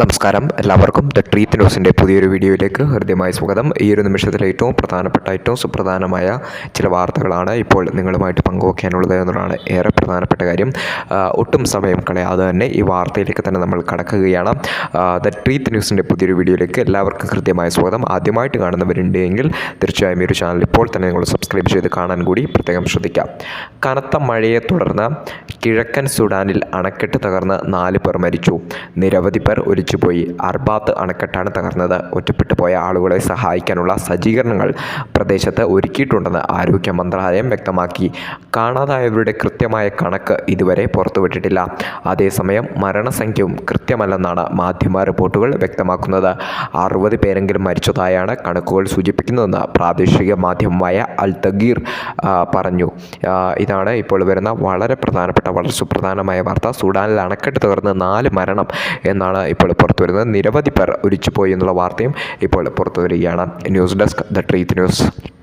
നമസ്കാരം. എല്ലാവർക്കും ദ ട്രീത്ത് ന്യൂസിന്റെ പുതിയൊരു വീഡിയോയിലേക്ക് ഹൃദ്യമായ സ്വാഗതം. ഈ ഒരു നിമിഷത്തിലെ ഏറ്റവും പ്രധാനപ്പെട്ട ഏറ്റവും സുപ്രധാനമായ ചില വാർത്തകളാണ് ഇപ്പോൾ നിങ്ങളുമായിട്ട് പങ്കുവയ്ക്കാനുള്ളത് എന്നതാണ് ഏറെ പ്രധാനപ്പെട്ട കാര്യം. ഒട്ടും സമയം കളയാതെ തന്നെ ഈ വാർത്തയിലേക്ക് തന്നെ നമ്മൾ കടക്കുകയാണ്. ദ ട്രീത്ത് ന്യൂസിന്റെ പുതിയൊരു വീഡിയോയിലേക്ക് എല്ലാവർക്കും ഹൃദ്യമായ സ്വാഗതം. ആദ്യമായിട്ട് കാണുന്നവരുണ്ടെങ്കിൽ തീർച്ചയായും ഈ ഒരു ചാനൽ ഇപ്പോൾ തന്നെ നിങ്ങൾ സബ്സ്ക്രൈബ് ചെയ്ത് കാണാൻ കൂടി പ്രത്യേകം ശ്രദ്ധിക്കാം. കനത്ത മഴയെ തുടർന്ന് കിഴക്കൻ സുഡാനിൽ അണക്കെട്ട് തകർന്ന് നാല് പേർ മരിച്ചു. നിരവധി പേർ ഒലിച്ചുപോയി. അർബാത്ത് അണക്കെട്ടാണ് തകർന്നത്. ഒറ്റപ്പെട്ടു പോയ ആളുകളെ സഹായിക്കാനുള്ള സജ്ജീകരണങ്ങൾ പ്രദേശത്ത് ഒരുക്കിയിട്ടുണ്ടെന്ന് ആരോഗ്യ മന്ത്രാലയം വ്യക്തമാക്കി. കാണാതായവരുടെ കൃത്യമായ കണക്ക് ഇതുവരെ പുറത്തുവിട്ടിട്ടില്ല. അതേസമയം മരണസംഖ്യയും കൃത്യമല്ലെന്നാണ് മാധ്യമ റിപ്പോർട്ടുകൾ വ്യക്തമാക്കുന്നത്. അറുപത് പേരെങ്കിലും മരിച്ചതായാണ് കണക്കുകൾ സൂചിപ്പിക്കുന്നതെന്ന് പ്രാദേശിക മാധ്യമമായ അൽ തഗീർ പറഞ്ഞു. ഇതാണ് ഇപ്പോൾ വരുന്ന വളരെ പ്രധാനപ്പെട്ട വളരെ സുപ്രധാനമായ വാർത്ത. സുഡാനിൽ അണക്കെട്ട് തകർന്ന് നാല് മരണം എന്നാണ് ഇപ്പോൾ പുറത്തു വരുന്നത്. നിരവധി പേർ ഒലിച്ചുപോയി എന്നുള്ള വാർത്തയും ഇപ്പോൾ പുറത്തു വരികയാണ്. News desk the truth news.